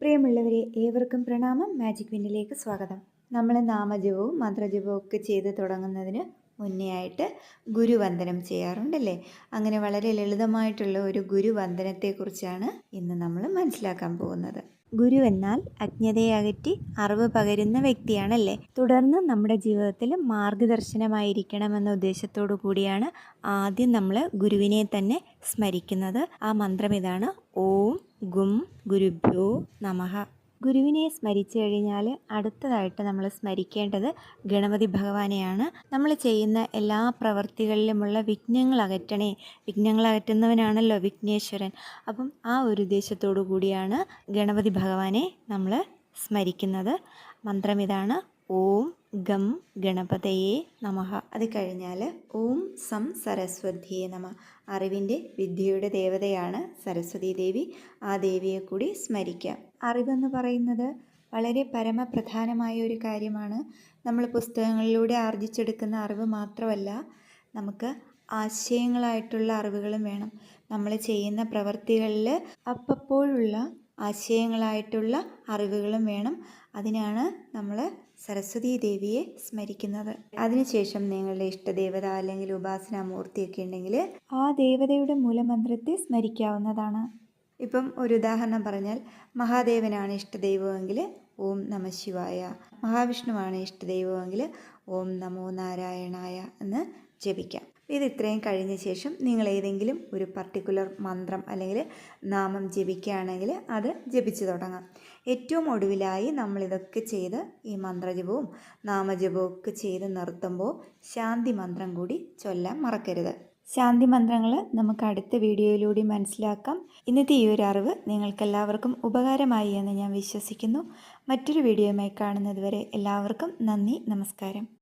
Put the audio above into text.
പ്രിയമുള്ളവരെ ഏവർക്കും പ്രണാമം. മാജിക് വിന്നിലേക്ക് സ്വാഗതം. നമ്മൾ നാമജപവും മന്ത്രജപവും ഒക്കെ ചെയ്ത് തുടങ്ങുന്നതിന് മുന്നേ ആയിട്ട് ഗുരുവന്ദനം ചെയ്യാറുണ്ടല്ലേ? അങ്ങനെ വളരെ ലളിതമായിട്ടുള്ള ഒരു ഗുരുവന്ദനത്തെക്കുറിച്ചാണ് ഇന്ന് നമ്മൾ മനസ്സിലാക്കാൻ പോകുന്നത്. ഗുരു എന്നാൽ അജ്ഞതയെ അകറ്റി അറിവ് പകരുന്ന വ്യക്തിയാണല്ലേ? തുടർന്ന് നമ്മുടെ ജീവിതത്തിൽ മാർഗദർശനമായിരിക്കണമെന്ന ഉദ്ദേശത്തോടു കൂടിയാണ് ആദ്യം നമ്മൾ ഗുരുവിനെ തന്നെ സ്മരിക്കുന്നത്. ആ മന്ത്രം ഇതാണ് ഓം ഗും ഗുരുഭ്യോ നമഹ ഗുരുവിനെ സ്മരിച്ചു കഴിഞ്ഞാൽ അടുത്തതായിട്ട് നമ്മൾ സ്മരിക്കേണ്ടത് ഗണപതി ഭഗവാനെയാണ്. നമ്മൾ ചെയ്യുന്ന എല്ലാ പ്രവൃത്തികളിലുമുള്ള വിഘ്നങ്ങൾ അകറ്റണേ. വിഘ്നങ്ങൾ അകറ്റുന്നവനാണല്ലോ വിഘ്നേശ്വരൻ. അപ്പം ആ ഒരു ഉദ്ദേശത്തോടു കൂടിയാണ് ഗണപതി ഭഗവാനെ നമ്മൾ സ്മരിക്കുന്നത്. മന്ത്രം ഇതാണ്. ഓം ഗം ഗണപതയെ നമഃ അത് കഴിഞ്ഞാൽ ഓം സം സരസ്വതിയെ നമ. അറിവിന്റെ വിദ്യയുടെ ദേവതയാണ് സരസ്വതി ദേവി. ആ ദേവിയെ കൂടി സ്മരിക്കാം. അറിവെന്ന് പറയുന്നത് വളരെ പരമപ്രധാനമായ ഒരു കാര്യമാണ്. നമ്മൾ പുസ്തകങ്ങളിലൂടെ ആർജിച്ചെടുക്കുന്ന അറിവ് മാത്രമല്ല നമുക്ക് ആശയങ്ങളായിട്ടുള്ള അറിവുകളും വേണം. നമ്മൾ ചെയ്യുന്ന പ്രവൃത്തികളിൽ അപ്പപ്പോഴുള്ള ആശയങ്ങളായിട്ടുള്ള അറിവുകളും വേണം. അതിനാണ് നമ്മൾ സരസ്വതി ദേവിയെ സ്മരിക്കുന്നത്. അതിനുശേഷം നിങ്ങളുടെ ഇഷ്ടദേവത അല്ലെങ്കിൽ ഉപാസനാമൂർത്തിയൊക്കെ ഉണ്ടെങ്കിൽ ആ ദേവതയുടെ മൂലമന്ത്രത്തെ സ്മരിക്കാവുന്നതാണ്. ഇപ്പം ഒരു ഉദാഹരണം പറഞ്ഞാൽ മഹാദേവനാണ് ഇഷ്ടദൈവമെങ്കിൽ ഓം നമ ശിവായ. മഹാവിഷ്ണുവാണ് ഇഷ്ടദൈവമെങ്കിൽ ഓം നമോ നാരായണായ എന്ന് ജപിക്കാം. ഇത് ഇത്രയും കഴിഞ്ഞ ശേഷം നിങ്ങൾ ഏതെങ്കിലും ഒരു പർട്ടിക്കുലർ മന്ത്രം അല്ലെങ്കിൽ നാമം ജപിക്കുകയാണെങ്കിൽ അത് ജപിച്ചു തുടങ്ങാം. ഏറ്റവും ഒടുവിലായി നമ്മളിതൊക്കെ ചെയ്ത് ഈ മന്ത്രജപവും നാമജപവും ഒക്കെ ചെയ്ത് നിർത്തുമ്പോൾ ശാന്തി മന്ത്രം കൂടി ചൊല്ലാൻ മറക്കരുത്. ശാന്തി മന്ത്രങ്ങൾ നമുക്ക് അടുത്ത വീഡിയോയിലൂടെ മനസ്സിലാക്കാം. ഇന്നത്തെ ഈ ഒരു അറിവ് നിങ്ങൾക്കെല്ലാവർക്കും ഉപകാരമായി എന്ന് ഞാൻ വിശ്വസിക്കുന്നു. മറ്റൊരു വീഡിയോയുമായി കാണുന്നതുവരെ എല്ലാവർക്കും നന്ദി നമസ്കാരം.